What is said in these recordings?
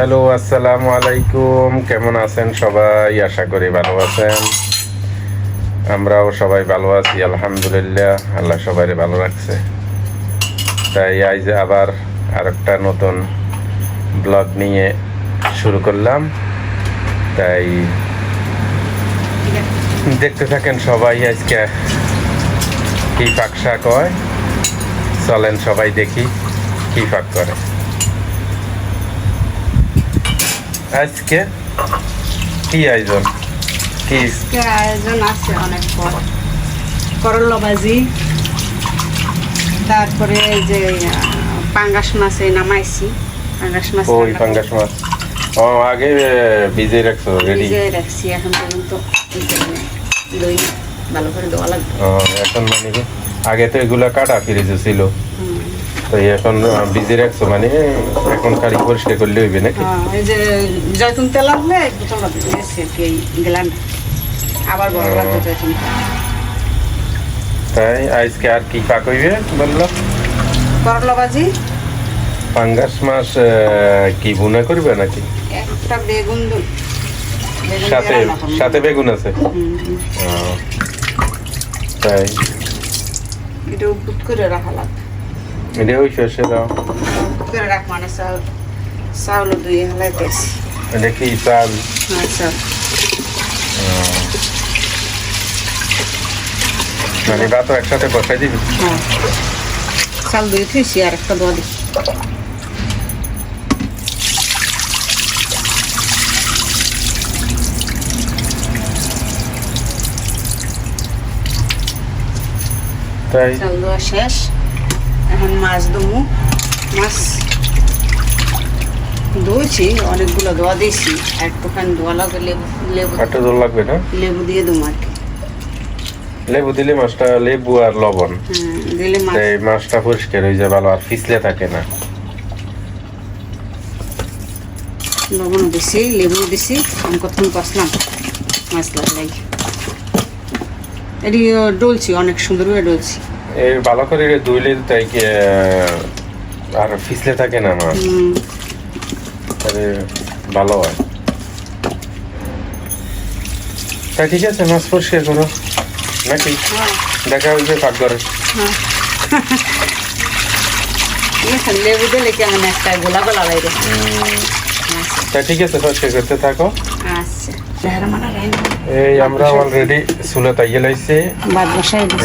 Hello, আসসালামু আলাইকুম। কেমন আছেন সবাই? আশা করি ভালো আছেন। আমরাও সবাই ভালো আছি, আলহামদুলিল্লাহ। আল্লাহ সবাই ভালো রাখছে। তাই আজ আবার আরেকটা নতুন ব্লগ নিয়ে শুরু করলাম। তাই দেখতে থাকেন সবাই আজকে কি পাক শাক হয়। চলেন সবাই দেখি কি পাক করে। আজকে কি আয়োজন? কি? আয়োজন আছে অনেক পর করলা ভাজি তারপরে যে পাঙ্গাস মাছ এই নামাইছি। পাঙ্গাস মাছ ওই পাঙ্গাস মাছ। ও আগে ভিজে রাখছো রেডি রাখছি এখন পর্যন্ত। দই ভালো করে দেওয়া লাগবে। এখন মানে আগে তো এগুলা কাটা ফ্রিজে ছিল। এখন ভিজে রাখছো মানে এখন কারি পরিষ্কার করলে হইবে নাকি? হ্যাঁ, এই যে জয়তুন তেল গেলাম। আবার বড় লাগবে জয়তুন তাই আজকে আর কি পাক হইবে বলল? করলা ভাজি। পাঙ্গাস মাছ কি ভুনা করবে নাকি? একটা বেগুন সাথে সাথে বেগুন আছে? তাই। এটা উপুট করে রাখা লাগবে। এটা ওই সর্ষে দাও। রাখ মানে চাউল হেলাইতেছি এটা কি চাল? আচ্ছা মানে ভাত একসাথে বসাই দিবি? হ্যাঁ। চাল ধুয়ে থুইছি আর একটা দোয়া দিচ্ছি তাই? চাল দেওয়া শেষ। এখন মাছ দমু মাছ ধুয়েছি অনেকগুলো দোয়া দিয়েছি। একটুখানি দোয়া লাগবে লেবু লেবু একটু জল লাগবে না? লেবু দিয়ে দেবো আর লেবু দিলে মাছটা লেবু আর লবণ। হ্যাঁ, দিলে মাছ মাছটা পরিষ্কার হয়ে যায় ভালো আর ফিসলে থাকে না। লবণ দিছি লেবু দিছি আমি কতক্ষণ কষলাম? মাছ লাগলাই এটি ডলছি অনেক সুন্দর করে ডলছি। এই ভালো করে ধুইলে তাই কি আর ফিসলে থাকে না মাছ তাহলে ভালো হয়। তাই ঠিক আছে মাছ পরিষ্কার করো নাকি? হ্যাঁ, দেখা হয়েছে পাকঘরে হ্যাঁ। লেবু দিলে কেমন একটা গোলা গোলা লাগে আচ্ছা। তা ঠিক আছে পরিষ্কার করতে থাকো। আচ্ছা। এই আমরা অলরেডি চুলে তাইয়ে লাইছি।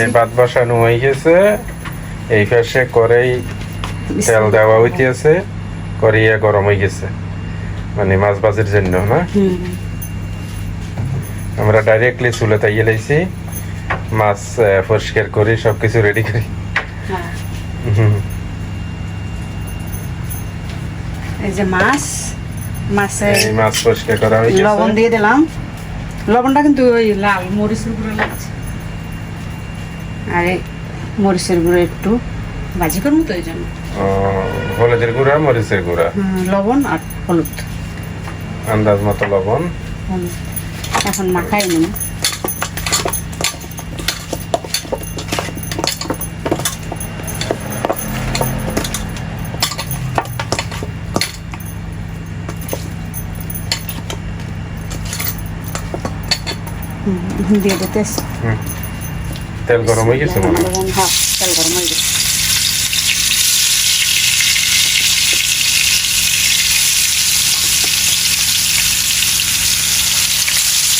এই ভাত বসানো হয়ে গেছে। এই পাশে করেই তেল দেওয়া হইতেছে করিয়া গরম হয়ে গেছে। মানে মাছ ভাজির জন্য না? আমরা ডাইরেক্টলি চুলে তাইয়ে লাইছি। মাছ পরিষ্কার করি সবকিছু রেডি করি। এই যে মাছ মাছে এই মাছ পরিষ্কার করা হয়ে লবণ দিয়ে দিলাম। লবণটা কিন্তু ওই লাল মরিচের গুঁড়ো লাগছে। আর মরিচের গুঁড়ো একটু ভাজি করব তো এই জন্য হলুদের গুঁড়া মরিচের গুঁড়া? লবণ আর হলুদ। আন্দাজ মতো লবণ। এখন মাখাই নিন হুম, দিয়ে দিতেছি হুম। তেল গরম হয়ে গেছে মনে হয়। লবণ, হ্যাঁ তেল গরম হয়ে গেছে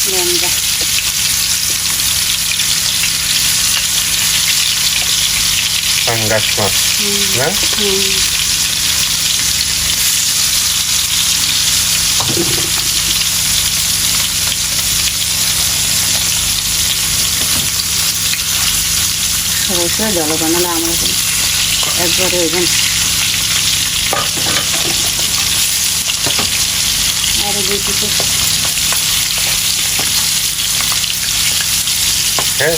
লেঙ্গা পাঙ্গাস মাছ না হুম সবাই জল বানালে আমার একবারে ওইখানে আরও দেখি কিছু হ্যাঁ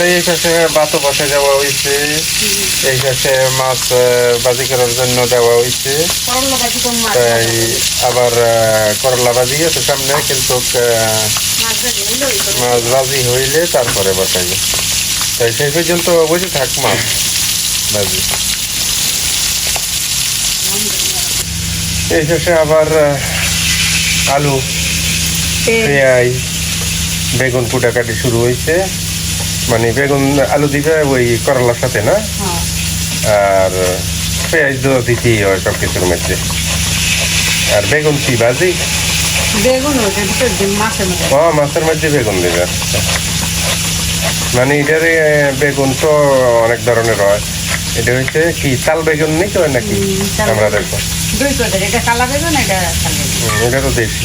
দেওয়া তাই এই পাশে বাতো বসে যাওয়া হয়েছে এই পাশে মাছ বাজি করার জন্য দেওয়া হয়েছে তাই আবার করলা ভাজি আছে সামনে কিন্তু মাছ ভাজি হইল তারপরে বসাইবে। তাই সেই পর্যন্ত বসে থাক মাছ ভাজি এই শেষে আবার আলু পেঁয়াজ বেগুন কুটাকাটি শুরু হয়েছে মানে বেগুন আলু দিবে ওই করলার সাথে না? হ্যাঁ। আর পেঁয়াজ দিতেই হয় সব কিছুর মধ্যে। আর বেগুন কি ভাজি ও মাছের মধ্যে বেগুন দেবে আচ্ছা। মানে এটার বেগুন তো অনেক ধরনের হয়। এটা হচ্ছে কি তাল বেগুন নেই তো নাকি? আমরা। দেখব। এটা তো দেশি।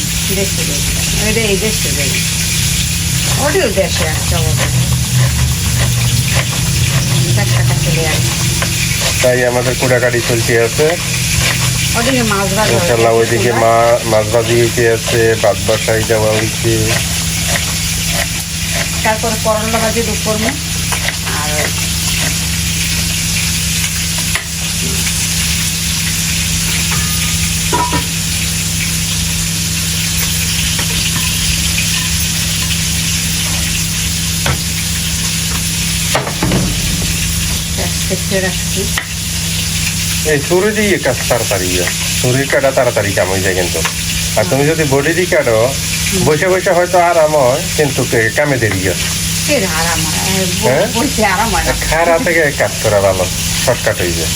তাই আমাদের কুড়াকাটি চলতে আছে। ইনশাল্লাহ ওইদিকে মা মাছ ভাজি হইতে আছে ভাত বাসাই যাওয়া হয়েছে তারপরে করলা ভাজি দুপুর আর রাখছি এই ছুরি দিয়ে কাজ তাড়াতাড়ি হয়। কাটা তাড়াতাড়ি কাম হয়ে যায় কিন্তু। আর তুমি যদি বডি দিয়ে কাটো বসে বসে হয়তো আরাম হয় কিন্তু কামে দেরি হয়। হয়। খারা থেকে কাজ করা ভালো শর্টকাট হয়ে যায়।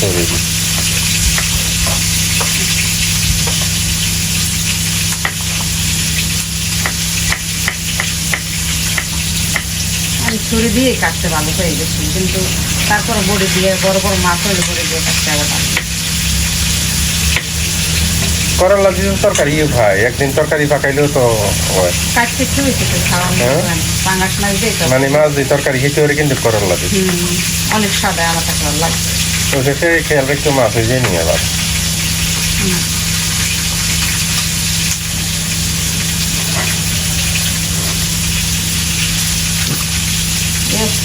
ছুরি ছুরি দিয়ে কাটতে ভালো হয়ে গেছি কিন্তু তারপরে বড়ি দিয়ে বড় বড় মাছ হলে বড়ি দিয়ে কাটতে আবার করলা দিয়ে তরকারি ভাই একদিন তরকারি পাকাইলেও তো কাটতে বেশি তো হ্যাঁ? পাঙ্গাস মাছ দিয়ে মানে মাছ দিয়ে তরকারি খেতে হলে কিন্তু করলা দিয়ে অনেক সাদা কাছে ভালো লাগছে তো শেষে খেয়াল রাখতে মাছ হয়ে যায় নিয়ে আবার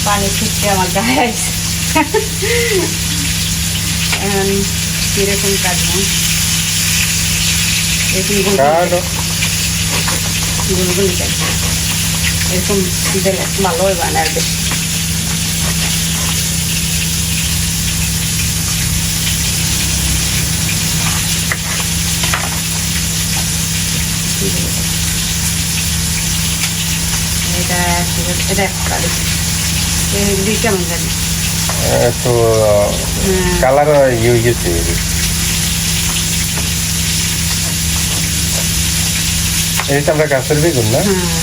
পানি ছিটকে আমার গায়ে এখন কীরকম কাটবো এরকম গুলগুলি কাটো গুলগুলি কাটবো এরকম দিলে ভালো হয় বানার বেশি এটা এটা এগুলি কেমন জানি একটু কালার ইয়ে হয়ে। গেছে আমরা গাছের বেগুন না? হ্যাঁ।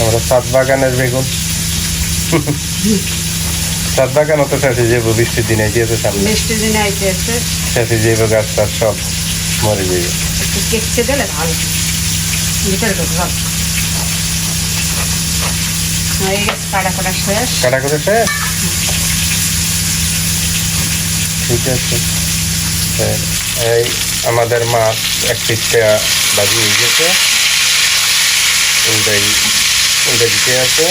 আমরা সাত বাগানের বেগুন। সাত বাগান অত শেষে যাব বৃষ্টির দিনে যেহেতু সামনে। বৃষ্টির দিনে আইতে আছে। শেষে যাব গাছ টাছ সব মরে যাবে কেটে দিলে ভালো। ভিতরে ঢুকে ভালো হয়ে গেছে কাটা শেষ। কাটা করে শেষ? ঠিক আছে। হ্যাঁ, এই আমাদের মাছ এক পিসটা বাজি হয়ে গেছে। উল্টাই উল্টে দিতে আছে।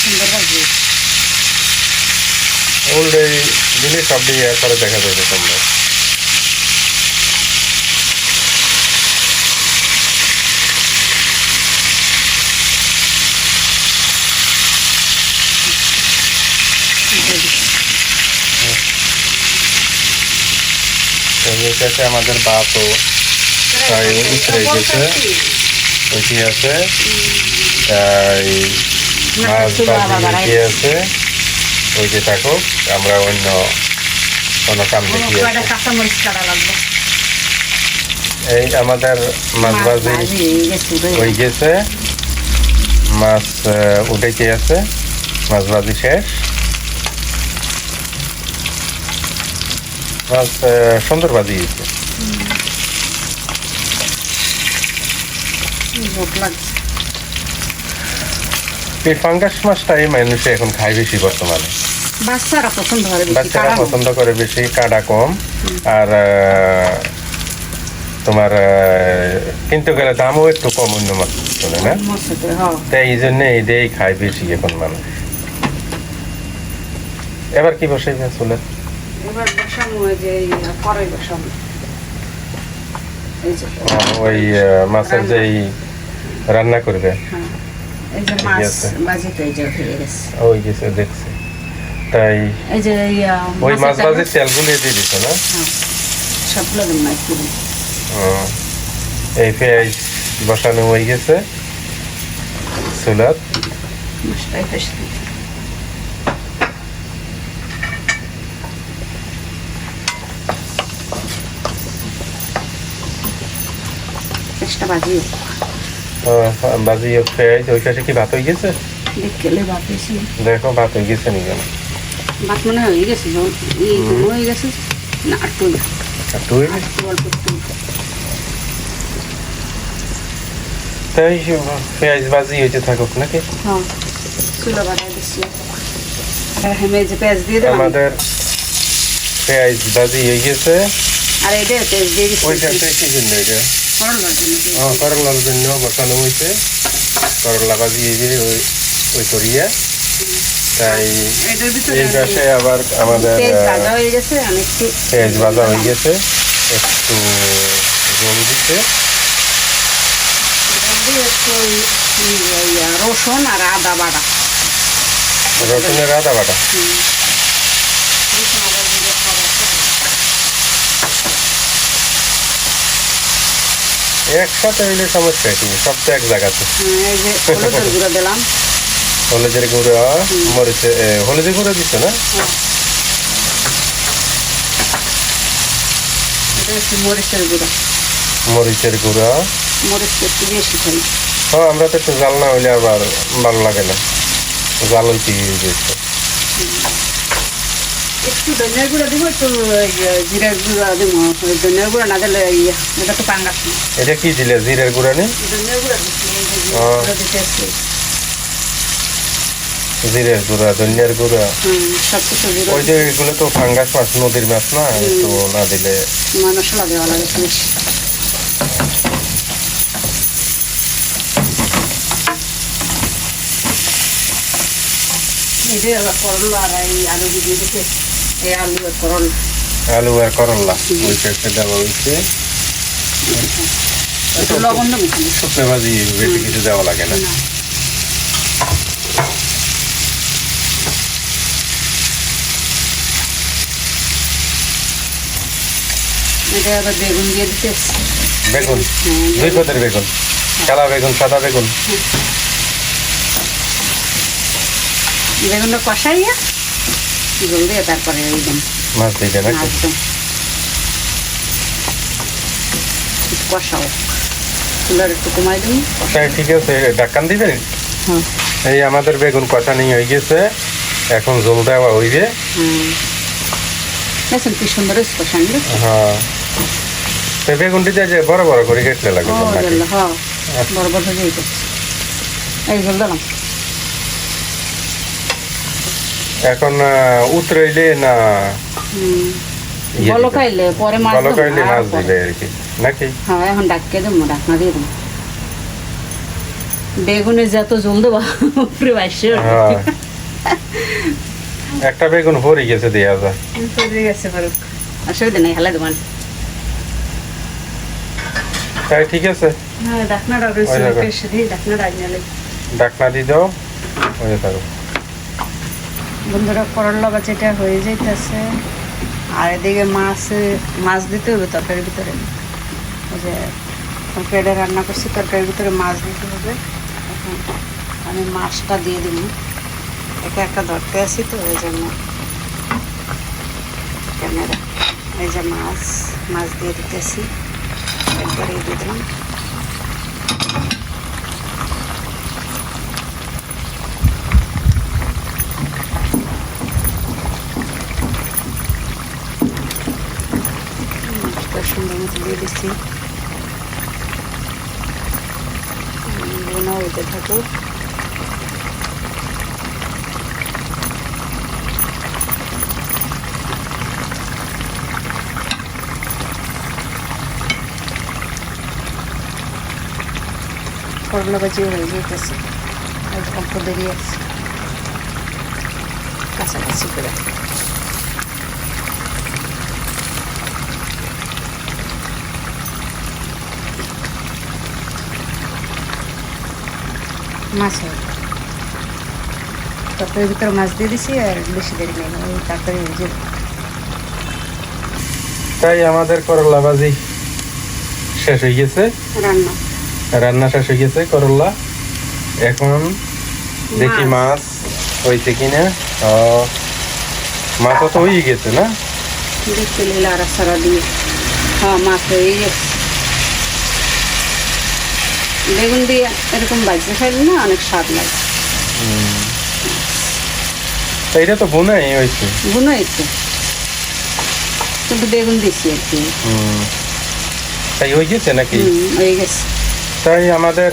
সুন্দর উল্টে দিলে সব দিয়ে করে দেখা যাবে তোমরা এই কাছে আমাদের বাতও তাই উতরে গেছে। ওইটি আছে? এই মাছ ভাজি আছে? ওইটি থাকুক আমরা অন্য কোনো কাম দেখি এই আমাদের মাছ ভাজি হয়ে গেছে মাছ উঠেছে আছে। মাছ ভাজি শেষ। মাছ সুন্দর ভাজি ভোট লাগছে। এই ফাঙ্গাস মাছটাই মানুষে এখন খায় বেশি বর্তমানে। বাচ্চারা পছন্দ করে বেশি বাচ্চারা পছন্দ করে বেশি কাটা কম? আর তোমার কিনতে গেলে দামও একটু কম অন্য মাছ শুনে না? হ্যাঁ। তাই এই জন্য এইটাই খায় বেশি এখন মানুষ। এবার কি বসে চলে এবার বসানো ওই যে এই বসানো ওই মাছের যে এই রান্না করবে? হ্যাঁ। এই যে মাছ বাজিতে এই যে হয়ে গেছে। ওই গেছে দেখছি। তাই এই যে ওই মাছ মাছের তেলগুলো দিয়ে দিত না? হ্যাঁ, সবগুলো দিন। ও, এই পেঁয়াজ বসানো হয়ে গেছে। বেশ দিন। চেষ্টা বাজিয়ে আহ, বাজি পেঁয়াজ ওই পাশে কি ভাত হয়ে গেছে ভাত দেখো ভাত হয়ে গেছে নি কেন ভাত মনে হয়ে গেছে জল এই জল হয়ে গেছে। না একটু না, একটু হয়ে গেছে? অল্প একটু। তাই পেঁয়াজ বাজি হয়েছে থাকুক নাকি? হ্যাঁ চুলো বাড়াই দিচ্ছি। পেঁয়াজ দিয়ে দেবো আমাদের পেঁয়াজ বাজি হয়ে গেছে। আর এটা পেঁয়াজ দিয়ে দিচ্ছি। ওইটাতে কি জন্য এটা। করলার জন্য করলার জন্য বসানো হয়েছে করলা বাজি এই যে ওই ওই করিয়া তাই এই পাশে আবার আমাদের ভাজা হয়ে গেছে একটু পেঁয়াজ ভাজা হয়ে গেছে একটু জল দিতে রসুন আর আদা বাটা রসুনের আদা বাটা হুম। রসুন আদা দিয়ে খাবার একসাথে হইলে সমস্যা কি? সব তো এক জায়গাতে। হ্যাঁ, দিলাম। হলুদের গুঁড়ো মরিচে হলুদের গুঁড়ো দিচ্ছে না? হচ্ছে মরিচের গুঁড়ো। মরিচের গুঁড়ো। মরিচ একটু বেশি খাই। হ্যাঁ আমরা তো একটু জাল না হইলে আবার ভালো লাগে না। জাল হইতে গেছে একটু ধনিয়ার গুঁড়ো দিব একটু জিরার গুঁড়ো দিব। ধনিয়ার গুঁড়ো না দিলে ইয়ে, এটা তো পাঙ্গাস না। এটা কি দিলে জিরের গুঁড়া নেই ধনিয়ার গুঁড়ো। জিরার গুঁড়ো ধনিয়ার গুঁড়া। ওই যে এগুলো তো ফাঙ্গাস মাছ নদীর মাছ না একটু না দিলে মশলা দেওয়া লাগে করলা আর এই আলু দিয়ে দিতে এই আলু আর করলা। আলু আর ওই দেওয়া হয়েছে। শুকনো ভাজি বেশি কিছু দেওয়া লাগে না। এটা আবার বেগুন দিয়ে দিতে বেগুন? হ্যাঁ, দুই পদের বেগুন? কালা বেগুন সাদা বেগুন? বেগুনটা কষাইয়া দিয়ে তারপরে একদম মাছ দিতে নাকি? একদম কষাও। চুলার একটু কমাই দিন তাই ঠিক আছে ডাক্কান দিবেন হ্যাঁ। এই আমাদের বেগুন কষানি হয়ে গেছে। এখন জল দেওয়া হইবে। হুম দেখছেন কি সুন্দর কষানি হ্যাঁ। তো বেগুন যে বড় বড় করে কেটে লাগবে হ্যাঁ। বড় বড় হয়ে গেছে। এই জল দিলাম। এখন উতরাইলে না ইয়ে পরে মাছ ভালো খাইলে মাছ। দিলে আর কি। নাকি? হ্যাঁ এখন ডাকিয়ে দেবো ডাকনা দিয়ে দেবো। বেগুনে যত জল দেবো উপরে বাইশে হ্যাঁ। একটা বেগুন ভরে গেছে দেওয়া যায় গেছে বরফ অসুবিধা নেই হেলে দেবেন তাই ঠিক আছে? হ্যাঁ নালে ডাকনা দিয়ে দাও হয়ে থাকো বন্ধুরা করলা বাচ্চাটা হয়ে যাইতেছে। আর এদিকে মাছ মাছ দিতে হবে তরকারির ভিতরে। যে তরকারিটা রান্না করছি, তরকারির ভিতরে মাছ দিতে হবে। এখন আমি মাছটা দিয়ে দিব। একা একটা ধরতে আসি তো ওই জন্য। ক্যামেরা। এই যে মাছ মাছ দিয়ে দিতেছি। একবারে দিয়ে দিলাম। Russian know the tattoo. Por lo que yo leí, que sí, el campo de 10. Casa de de মাছ হবে তরকারির ভিতরে মাছ দিয়ে দিছি আর বেশি দেরি নেই। ওই তরকারি হয়ে যাবে তাই আমাদের করলা ভাজি শেষ হয়ে গেছে। রান্না। রান্না শেষ হয়ে গেছে করলা এখন দেখি মাছ। হয়েছে কিনা। ও মাছও তো হয়ে গেছে না? দেখতে নিলে আর সারা দিয়ে হ্যাঁ মাছ হয়ে গেছে। বেগুন দিয়ে এরকম বাজতে খাইলে না অনেক স্বাদ লাগে। তা এটা তো বোনাই হয়েছে। বুনো একটু কিন্তু বেগুন দিছি আর কি। তাই হয়ে গেছে নাকি? হয়ে গেছে। তাই আমাদের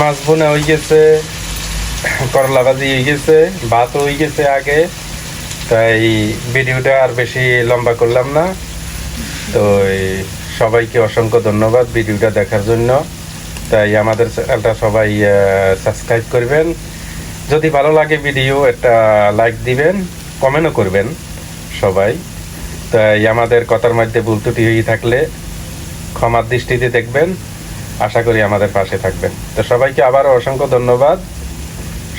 মাছ বোনা হয়ে গেছে করলা ভাজি হয়ে গেছে ভাত হয়ে গেছে আগে। তাই ভিডিওটা আর বেশি লম্বা করলাম না। তো সবাইকে অসংখ্য ধন্যবাদ ভিডিওটা দেখার জন্য। তাই আমাদের চ্যানেলটা সবাই সাবস্ক্রাইব করবেন। যদি ভালো লাগে ভিডিও, একটা লাইক দিবেন কমেন্টও করবেন সবাই। তাই আমাদের কথার মধ্যে ভুল ত্রুটি হয়ে থাকলে ক্ষমার দৃষ্টিতে দেখবেন। আশা করি আমাদের পাশে থাকবেন। তো সবাইকে আবারও অসংখ্য ধন্যবাদ।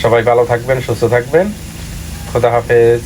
সবাই ভালো থাকবেন, সুস্থ থাকবেন। খোদা হাফেজ।